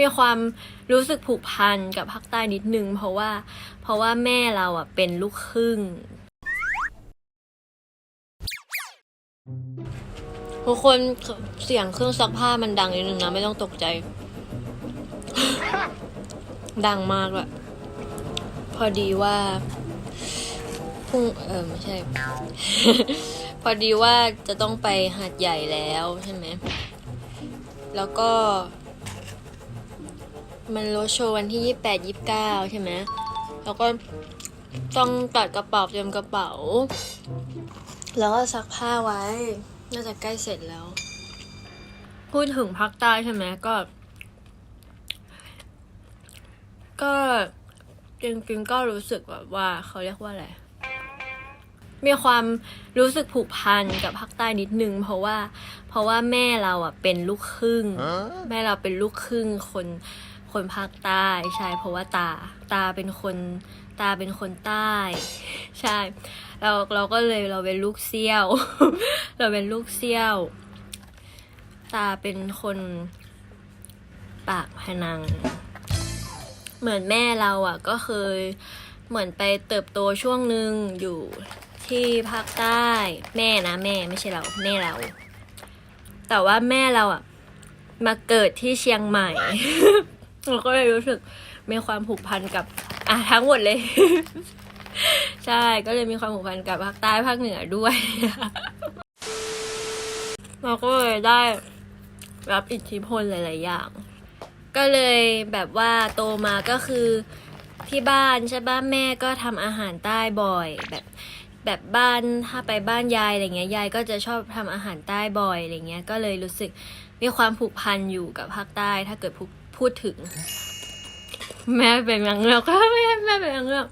มีความรู้สึกผูกพันกับภาคใต้นิดนึง เพราะว่า เพราะว่าแม่เราอะเป็นลูกครึ่ง ทุกคนเสียงเครื่องซักผ้ามันดังนิดนึงนะ ไม่ต้องตกใจ ดังมากเลยพอดีว่าพุ่งเออไม่ใช่ พอดีว่าจะต้องไปหาดใหญ่แล้วใช่ไหม แล้วก็ มันรถโชว์วันที่ยี่แปดยี่เก้าใช่ไหมแล้วก็ต้องตัดกระเป๋าเตรียมกระเป๋า แล้วก็ซักผ้าไว้ น่าจะใกล้เสร็จแล้ว พูดถึงภาคใต้ใช่ไหมก็ ก็จริงๆก็รู้สึกแบบว่าเขาเรียกว่าอะไรมีความรู้สึกผูกพันกับภาคใต้นิดนึง เพราะว่า เพราะว่าแม่เราอะเป็นลูกครึ่ง แม่เราเป็นลูกครึ่งคน คนภาคใต้ใช่เพราะว่าตาตาเป็นคนตาเป็นคนใต้ ใช่ เราเราก็เลยเราเป็นลูกเซี่ยว เราเป็นลูกเซี่ยว ตาเป็นคนปากพนัง เหมือนแม่เราอะ ก็เคยเหมือนไปเติบโตช่วงหนึ่งอยู่ที่ภาคใต้แม่นะแม่ไม่ใช่เราแม่เรา แต่ว่าแม่เราอะมาเกิดที่เชียงใหม่ เราก็เลยรู้สึกมีความผูกพันกับ อะทั้งหมดเลย ใช่ก็เลยมีความผูกพันกับภาคใต้ภาคเหนือด้วย เราก็เลยได้รับอิทธิพลหลาย ๆ อย่าง ก็เลยแบบว่าโตมาก็คือที่บ้านใช่บ้านแม่ก็ทำอาหารใต้บ่อยแบบ แบบบ้านถ้าไปบ้านยายอะไรเงี้ยยายก็จะชอบทำอาหารใต้บ่อยอะไรเงี้ยก็เลยรู้สึกมีความผูกพันอยู่กับภาคใต้ ถ้าเกิดพูดพูดถึง แม่เป็นนางเงือกแม่แม่เป็นนางเงือก